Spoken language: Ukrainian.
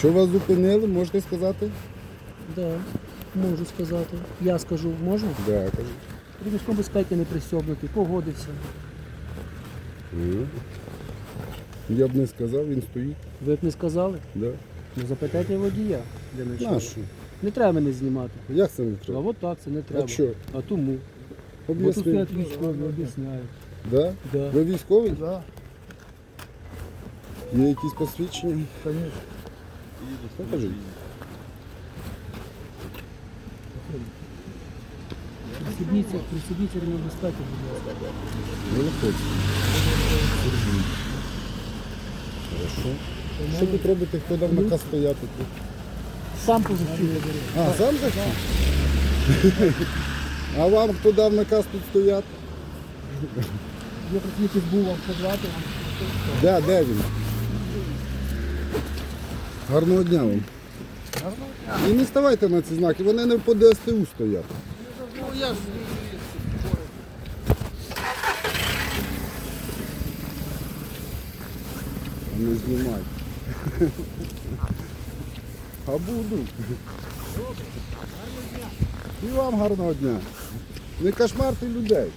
Що вас зупинили, можете сказати? Да, можу сказати. Я скажу, можна? Да, кажіть. Ремішком безпеки не пристьобнутий, погодився. Я б не сказав, він стоїть. Ви б не сказали? Да. Ну запитайте водія. Де ми йшли. Нашу. Не треба мене знімати. Як це не А треба? от так це не треба. що? А тому. Бо тут Об'ясни. стоять військові, об'ясняють. Да? Да. Ви військовий? Да. Є якісь посвідчення? Конечно. Покажіть. Присібніться, присібніться ремінь безпеки, будь ласка. Не виходить. Хорошо. Що тут робите, хто дав наказ стояти тут? Сам позицію А, сам захотів? А вам хто дав наказ тут стояти? Я працівник СБУ вам подавати. Де, де він? Гарного дня вам. І не ставайте на ці знаки, вони не по ДСТУ стоять. Не знімай. А буду. І вам гарного дня. Не кошмарте людей.